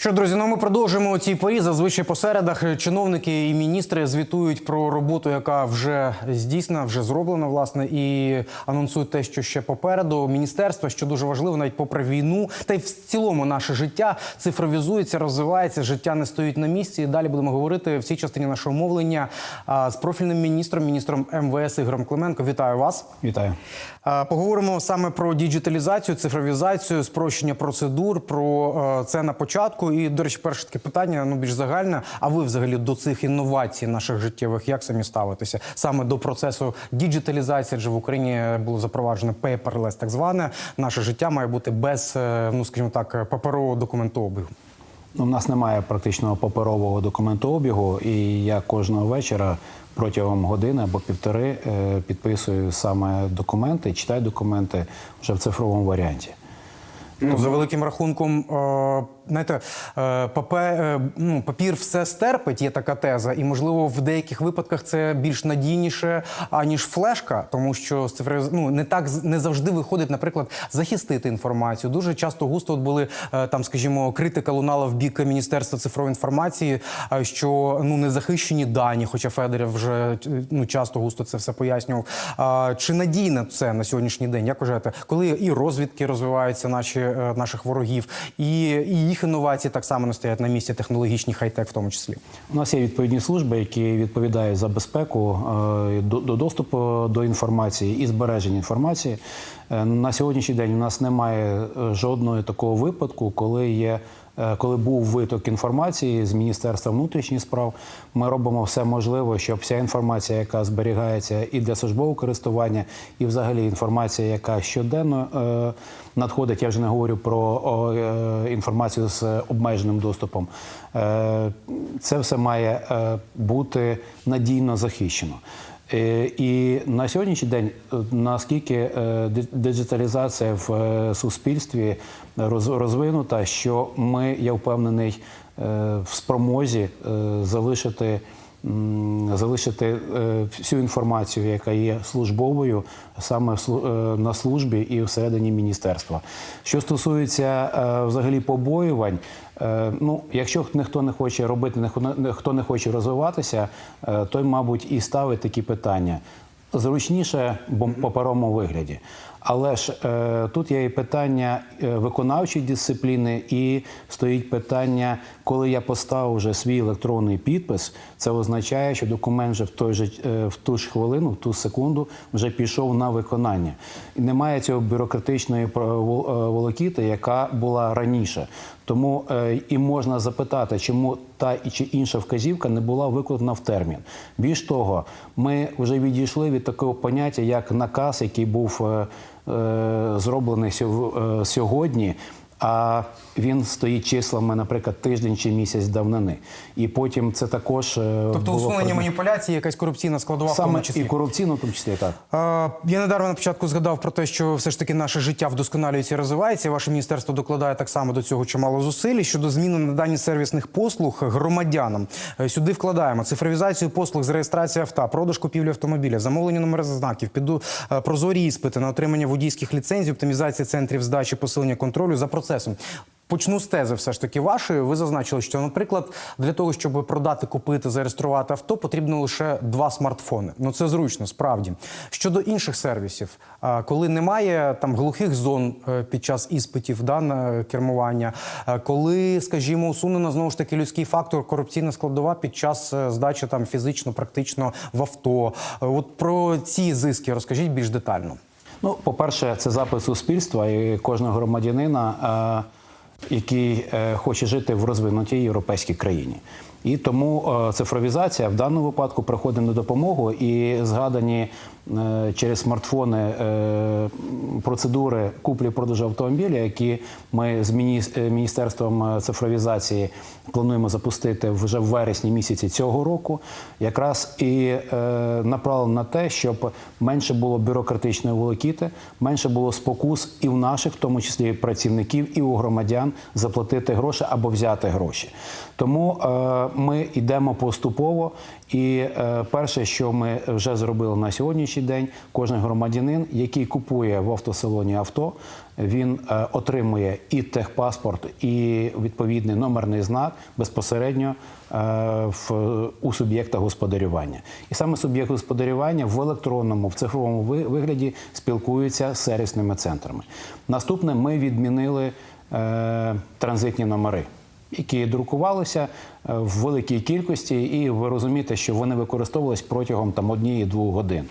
Що, друзі, ну ми продовжуємо у цій порі. Зазвичай по середах чиновники і міністри звітують про роботу, яка вже здійснена, вже зроблена, власне, і анонсують те, що ще попереду. Міністерство, що дуже важливо, навіть попри війну, та й в цілому наше життя цифровізується, розвивається. Життя не стоїть на місці. І далі будемо говорити в цій частині нашого мовлення з профільним міністром, міністром МВС Ігорем Клименко. Вітаю вас. Вітаю. Поговоримо саме про діджиталізацію, цифровізацію, спрощення процедур. Про е, це на початку. І, до речі, перше таке питання ну більш загальне. А ви взагалі до цих інновацій наших життєвих як самі ставитеся саме до процесу діджиталізації? Адже в Україні було запроваджено paperless, так зване. Наше життя має бути без, е, ну скажімо так, паперового документообігу. Ну, У нас немає практичного паперового документообігу, і я кожного вечора протягом години або півтори е, підписую саме документи, читаю документи вже в цифровому варіанті. Ну, за великим рахунком, е, знаєте, е, папе, е, ну, папір все стерпить, є така теза, і можливо в деяких випадках це більш надійніше аніж флешка, тому що ну, не так не завжди виходить, наприклад, захистити інформацію. Дуже часто густо от були е, там, скажімо, критика лунала в бік міністерства цифрової інформації, що ну не захищені дані, хоча Федорів вже ну часто густо це все пояснював. Чи надійне це на сьогоднішній день? Як вважаєте, коли і розвідки розвиваються наші наших ворогів, і, і їх інновації так само не стоять на місці технологічні хай-тек, в тому числі? У нас є відповідні служби, які відповідають за безпеку е, до, до доступу до інформації і збереження інформації. Е, На сьогоднішній день у нас немає е, жодного такого випадку, коли є. Е, Коли був виток інформації з Міністерства внутрішніх справ, ми робимо все можливе, щоб вся інформація, яка зберігається і для службового користування, і взагалі інформація, яка щоденно е, надходить, я вже не говорю про е, інформацію з обмеженим доступом. Це все має бути надійно захищено. Е, І на сьогоднішній день, е, наскільки е, диджиталізація в суспільстві роз- розвинута, що ми, я впевнений, в спромозі залишити. Залишити е, всю інформацію, яка є службовою, саме е, на службі і всередині міністерства. Що стосується е, взагалі побоювань, ну якщо ніхто не хоче робити, ніхто не- хоче розвиватися, той, мабуть, і ставить такі питання. Зручніше бо паперовому вигляді. Але ж е, тут є і питання е, виконавчої дисципліни, і стоїть питання, коли я поставив вже свій електронний підпис, це означає, що документ вже в той же е, в ту ж хвилину, в ту секунду вже пішов на виконання. І немає цього бюрократичної волокіти, яка була раніше. Тому і можна запитати, чому та чи інша вказівка не була виконана в термін. Більш того, ми вже відійшли від такого поняття, як наказ, який був зроблений сьо- е, сьогодні. А він стоїть числами, наприклад, тиждень чи місяць давнини. І потім це також е, Тобто було усунення предмет- маніпуляції, якась корупційна складова в тому числі. і корупційно, в тому числі так. Е, Я недаром на початку згадав про те, що все ж таки наше життя вдосконалюється і розвивається. Ваше міністерство докладає так само до цього чимало зусиль щодо зміни надання сервісних послуг громадянам. Е, Сюди вкладаємо цифровізацію послуг з реєстрації авто, продаж купівлі автомобіля, замовлення номер знаків, піду е, прозорі іспити на отримання водійських ліцензій, оптимізація центрів здачі, посилення контролю за процесом. Почну з тези, все ж таки вашої. Ви зазначили, що, наприклад, для того, щоб продати, купити, зареєструвати авто, потрібно лише два смартфони. Ну це зручно, справді. Щодо інших сервісів, коли немає там глухих зон е, під час іспитів да, на кермування, коли, скажімо, усунено знову ж таки людський фактор, корупційна складова під час е, здачі там фізично, практично в авто. Е, От про ці зиски розкажіть більш детально. Ну, по-перше, це запис суспільства і кожного громадянина, е, який е, хоче жити в розвинутій європейській країні. І тому е, цифровізація в даному випадку приходить на допомогу і згадані через смартфони е, процедури куплі-продажу автомобіля, які ми з е, міністерством е, цифровізації плануємо запустити вже в вересні місяці цього року, якраз і е, направлено на те, щоб менше було бюрократичної волокіти, менше було спокус і в наших, в тому числі працівників, і у громадян заплатити гроші або взяти гроші. Тому е, ми йдемо поступово. І е, перше, що ми вже зробили на сьогоднішній день, кожен громадянин, який купує в автосалоні авто, він е, отримує і техпаспорт, і відповідний номерний знак безпосередньо е, в, у суб'єкта господарювання. І саме суб'єкт господарювання в електронному, в цифровому вигляді спілкується з сервісними центрами. Наступне ми відмінили е, транзитні номери. Які друкувалися в великій кількості, і ви розумієте, що вони використовувалися протягом там однієї-двох годин.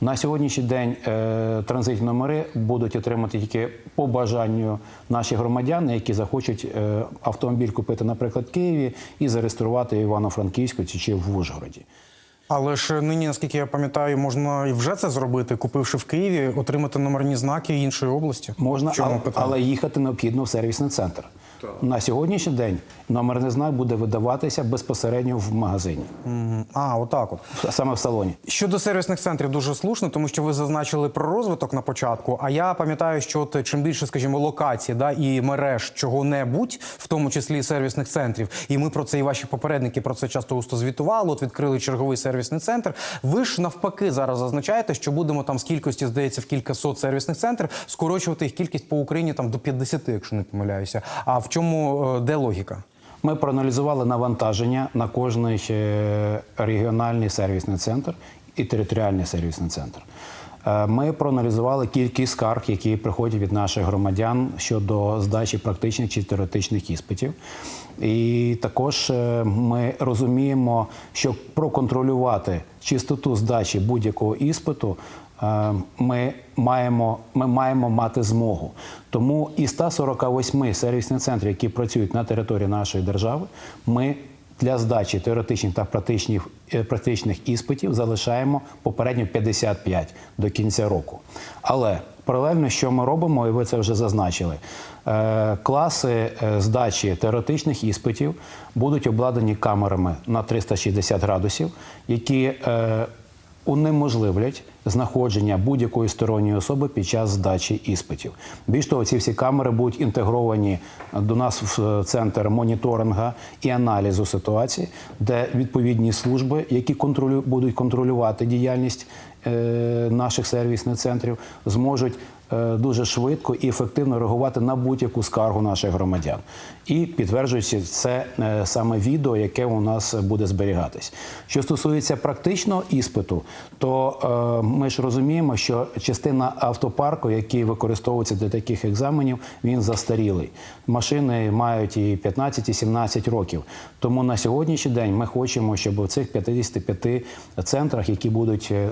На сьогоднішній день е, транзитні номери будуть отримати тільки по бажанню наші громадяни, які захочуть е, автомобіль купити, наприклад, в Києві і зареєструвати в Івано-Франківську чи- чи в Ужгороді. Але ж нині, наскільки я пам'ятаю, можна і вже це зробити, купивши в Києві, отримати номерні знаки іншої області. Можна, але, але їхати необхідно в сервісний центр. На сьогоднішній день номерний знак буде видаватися безпосередньо в магазині, А, отак от. саме в салоні. Щодо сервісних центрів дуже слушно, тому що ви зазначили про розвиток на початку. А я пам'ятаю, що от чим більше, скажімо, локацій да, і мереж чого-небудь, в тому числі сервісних центрів, і ми про це і ваші попередники про це часто густо звітували. От відкрили черговий сервісний центр. Ви ж навпаки зараз зазначаєте, що будемо там з кількості, здається, в кількасот сервісних центрів скорочувати їх кількість по Україні там до 50, якщо не помиляюся. А в чому е, де логіка? Ми проаналізували навантаження на кожний е, регіональний сервісний центр і територіальний сервісний центр. Е, Ми проаналізували кількість скарг, які приходять від наших громадян щодо здачі практичних чи теоретичних іспитів. І також ми розуміємо, що проконтролювати чистоту здачі будь-якого іспиту ми маємо, ми маємо мати змогу. Тому із 148 сервісних центрів, які працюють на території нашої держави, ми для здачі теоретичних та практичних, е, практичних іспитів залишаємо попередньо 55 до кінця року. Але паралельно, що ми робимо, і ви це вже зазначили, е, класи е, здачі теоретичних іспитів будуть обладнані камерами на 360 градусів, які е, унеможливлять знаходження будь-якої сторонньої особи під час здачі іспитів. Більш того, ці всі камери будуть інтегровані до нас в центр моніторинга і аналізу ситуації, де відповідні служби, які контролю будуть контролювати діяльність е, наших сервісних центрів, зможуть е, дуже швидко і ефективно реагувати на будь-яку скаргу наших громадян. І підтверджуючи це е, саме відео, яке у нас буде зберігатись. Що стосується практичного іспиту, то е, ми ж розуміємо, що частина автопарку, який використовується для таких екзаменів, він застарілий. Машини мають і 15, і 17 років. Тому на сьогоднішній день ми хочемо, щоб у цих 55 центрах, які будуть, е,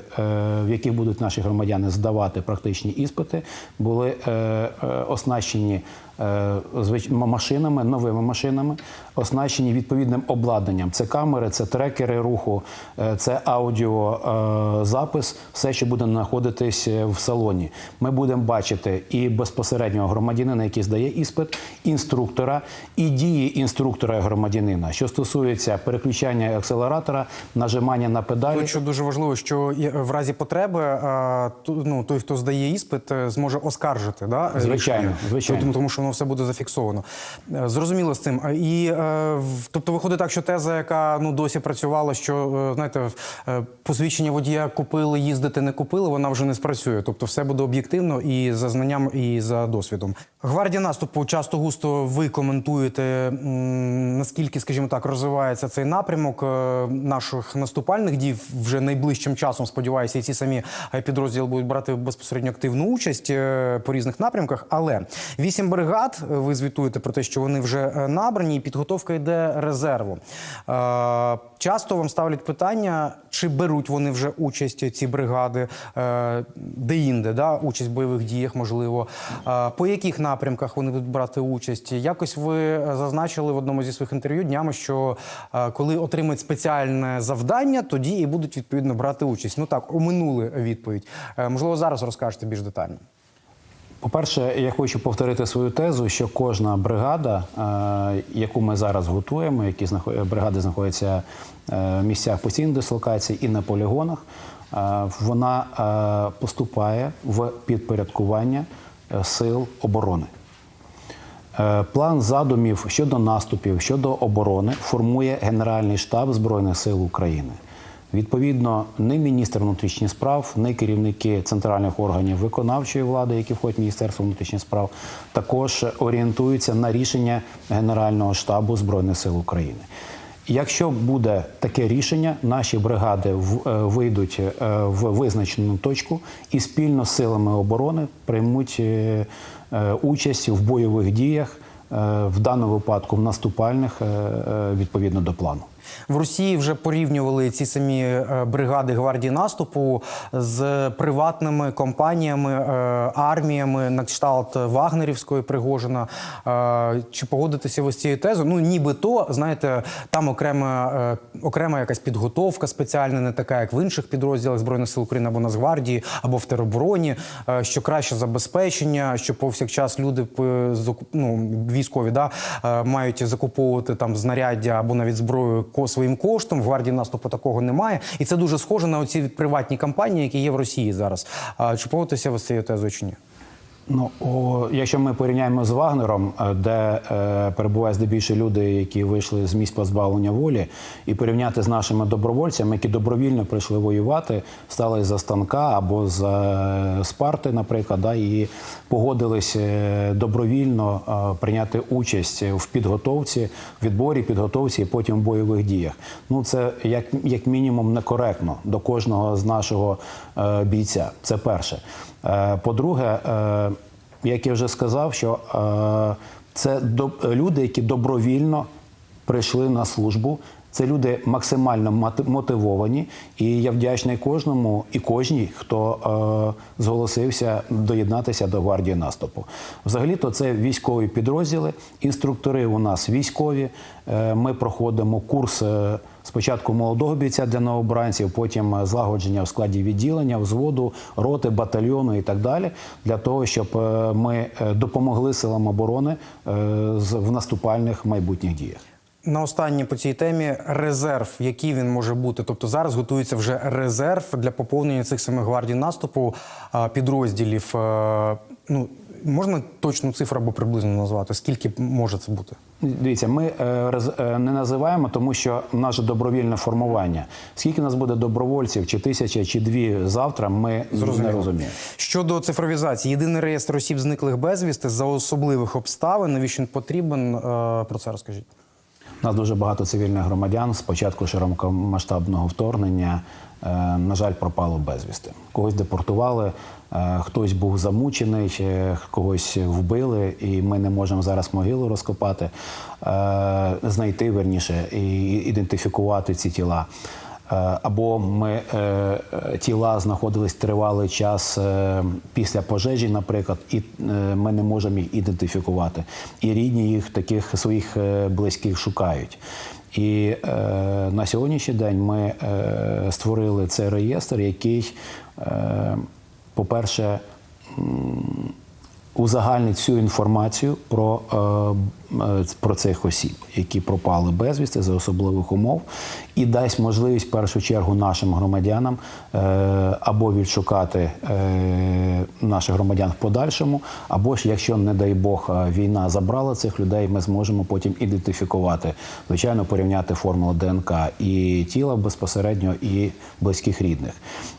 в яких будуть наші громадяни здавати практичні іспити, були е, е, оснащені машинами, новими машинами, оснащені відповідним обладнанням. Це камери, це трекери руху, е, це аудіозапис, все, що буде знаходитись е, в салоні. Ми будемо бачити і безпосереднього громадянина, який здає іспит, інструктора, і дії інструктора і громадянина. Що стосується переключання акселератора, нажимання на педалі. Тут що дуже важливо, що в разі потреби е, ну, той, хто здає іспит, е, зможе оскаржити. Да, е, Звичайно, звичайно. Тому, тому що воно все буде зафіксовано. Е, Зрозуміло з цим. І е, тобто виходить так, що теза, яка ну досі працювала, що е, знаєте, посвідчення водія купили, їздити не купили, вона вже не спрацює. Тобто, все буде об'єктивно і за знанням, і за досвідом. Гвардія наступу часто густо ви коментуєте, наскільки, скажімо так, розвивається цей напрямок наших наступальних дій вже найближчим часом. Сподіваюся, і ці самі підрозділи будуть брати безпосередньо активну участь по різних напрямках. Але вісім бригад ви звітуєте про те, що вони вже е, набрані, і підготовка йде резерву. Е, Часто вам ставлять питання, чи беруть вони вже участь ці бригади, е, де-інде, да, участь в бойових діях, можливо. По яких напрямках вони будуть брати участь? Якось ви зазначили в одному зі своїх інтерв'ю днями, що коли отримають спеціальне завдання, тоді і будуть відповідно брати участь. Ну так, оминули відповідь. Можливо, зараз розкажете більш детально. По-перше, я хочу повторити свою тезу, що кожна бригада, е, яку ми зараз готуємо, які бригади знаходяться е, в місцях постійної дислокації і на полігонах, е, вона поступає в підпорядкування сил оборони. План задумів щодо наступів, щодо оборони формує Генеральний штаб Збройних сил України. Відповідно, ні міністр внутрішніх справ, ні керівники центральних органів виконавчої влади, які входять в Міністерство внутрішніх справ, також орієнтуються на рішення Генерального штабу Збройних сил України. Якщо буде таке рішення, наші бригади е, вийдуть е, в визначену точку і спільно з силами оборони приймуть е, участь в бойових діях, в даному випадку в наступальних відповідно до плану. В Росії вже порівнювали ці самі е, бригади гвардії наступу з приватними компаніями, е, арміями на кшталт Вагнерівської Пригожина. Е, Чи погодитеся ви з цією тезою? Ну нібито знаєте, там окрема окрема якась підготовка спеціальна, не така, як в інших підрозділах збройних сил України або Нацгвардії, або в теробороні, що краще забезпечення, що повсякчас люди ну, військові да, мають закуповувати там знаряддя або навіть зброю ко- своїм коштом. В гвардії наступу такого немає, і це дуже схоже на оці приватні компанії, які є в Росії зараз. Чи погодитеся ви з цією тезою чи ні? Ну, о, якщо ми порівняємо з Вагнером, е, де е, перебувають здебільшого люди, які вийшли з місць позбавлення волі, і порівняти з нашими добровольцями, які добровільно прийшли воювати, стали за станка або з е, Спарти, наприклад, да, і погодились е, добровільно е, прийняти участь в підготовці, відборі, підготовці і потім в бойових діях. Ну, це як, як мінімум некоректно до кожного з нашого е, бійця. Це перше. Е, По-друге, е, як я вже сказав, що е, це люди, які добровільно прийшли на службу. Це люди максимально мотивовані, і я вдячний кожному і кожній, хто е, зголосився доєднатися до гвардії наступу. Взагалі-то це військові підрозділи, інструктори у нас військові. Е, ми проходимо курс. е, Спочатку молодого бійця для новобранців, потім злагодження в складі відділення, взводу, роти, батальйону і так далі, для того, щоб е, ми е, допомогли силам оборони е, в наступальних майбутніх діях. На останнє по цій темі резерв, який він може бути. Тобто зараз готується вже резерв для поповнення цих самих гвардій наступу підрозділів. Ну можна точну цифру або приблизно назвати? Скільки може це бути? Дивіться, ми е, е, не називаємо, тому що наше добровільне формування. Скільки нас буде добровольців, чи тисяча, чи дві завтра, ми не розуміємо. Щодо цифровізації, єдиний реєстр осіб зниклих безвісти за особливих обставин. Навіщо він потрібен? Е, Про це розкажіть. У нас дуже багато цивільних громадян з початку широкомасштабного вторгнення, на жаль, пропало безвісти. Когось депортували, е, хтось був замучений, е, когось вбили, і ми не можемо зараз могилу розкопати, е, знайти верніше і ідентифікувати ці тіла. Е, Або ми е, е, тіла знаходились тривалий час е, після пожежі, наприклад, і е, ми не можемо їх ідентифікувати. І рідні їх таких своїх е, близьких шукають. І е, на сьогоднішній день ми е, створили цей реєстр, який, е, по-перше, узагальнить всю інформацію про, е, про цих осіб, які пропали безвісти за особливих умов, і дасть можливість в першу чергу нашим громадянам е, або відшукати е, наших громадян в подальшому, або ж, якщо, не дай Бог, е, війна забрала цих людей, ми зможемо потім ідентифікувати, звичайно, порівняти формулу ДНК і тіла безпосередньо, і близьких рідних.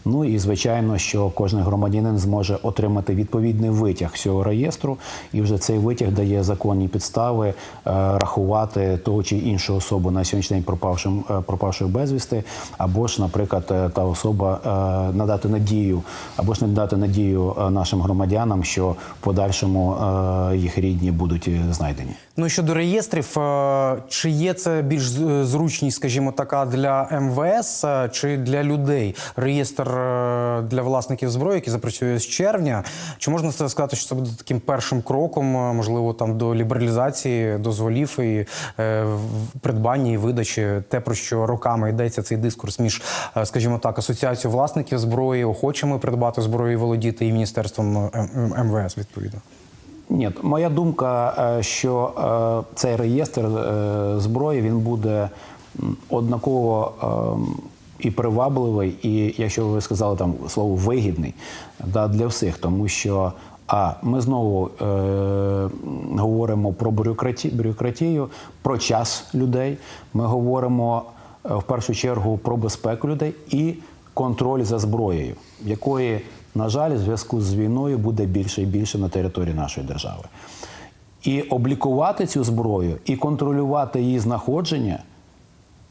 Ну і звичайно, що кожен громадянин зможе отримати відповідний витяг цього реєстру, і вже цей витяг дає законні підстави е, рахувати того чи іншого особу на сьогоднішній день пропавшим е, пропавших безвісти, або ж, наприклад, е, та особа надати надію, або ж не надати надію нашим громадянам, що в подальшому їх рідні будуть знайдені. Ну щодо реєстрів, чи є це більш зручність, скажімо, така для МВС чи для людей? Реєстр для власників зброї, який запрацює з червня. Чи можна це сказати, що це буде таким першим кроком, можливо, там до лібералізації дозволів і е, придбання і видачі, те про що роками йдеться цей дискурс між, е, скажімо так, асоціацією власників зброї, охочими придбати зброю і володіти, і міністерством е, МВС відповідно. Ні, моя думка, що цей реєстр зброї він буде однаково ем, і привабливий, і якщо ви сказали там слово вигідний да, для всіх, тому що А ми знову е, говоримо про бюрократі, бюрократію, про час людей. Ми говоримо е, в першу чергу про безпеку людей і контроль за зброєю, якої, на жаль, в зв'язку з війною буде більше і більше на території нашої держави. І облікувати цю зброю і контролювати її знаходження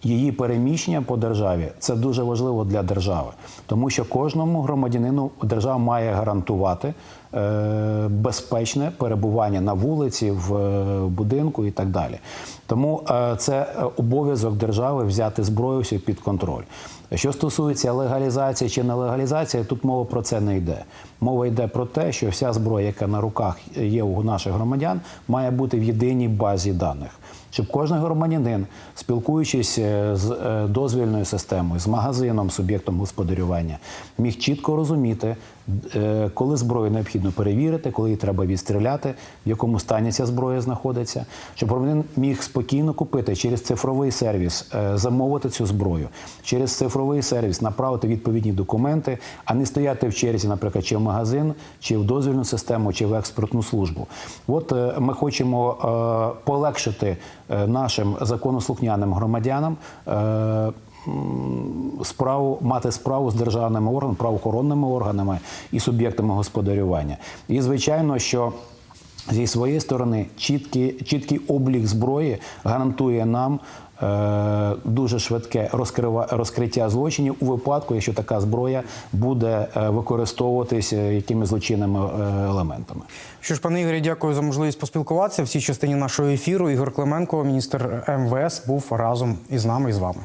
її переміщення по державі це дуже важливо для держави, тому що кожному громадянину держава має гарантувати е, безпечне перебування на вулиці, в е, будинку і так далі. Тому е, це обов'язок держави взяти зброю всю під контроль. Що стосується легалізації чи нелегалізації, тут мова про це не йде. Мова йде про те, що вся зброя, яка на руках є у наших громадян, має бути в єдиній базі даних щоб кожен громадянин, спілкуючись е, з е, дозвільною системою, з магазином, суб'єктом господарювання, міг чітко розуміти, е, коли зброю необхідно перевірити, коли її треба відстріляти, в якому стані ця зброя знаходиться, щоб громадянин міг спокійно купити через цифровий сервіс, замовити цю зброю, через цифровий сервіс направити відповідні документи, а не стояти в черзі, наприклад, чи в магазин, чи в дозвільну систему, чи в експертну службу. От ми хочемо полегшити нашим законослухняним громадянам. е, Справу мати справу з державними органами, правоохоронними органами і суб'єктами господарювання. І звичайно, що зі своєї сторони чіткий, чіткий облік зброї гарантує нам е, дуже швидке розкриття злочинів у випадку, якщо така зброя буде е, використовуватися якими злочинними е, елементами. Що ж, пане Ігорі, дякую за можливість поспілкуватися. В цій частині нашого ефіру Ігор Клименко, міністр МВС, був разом із нами і з вами.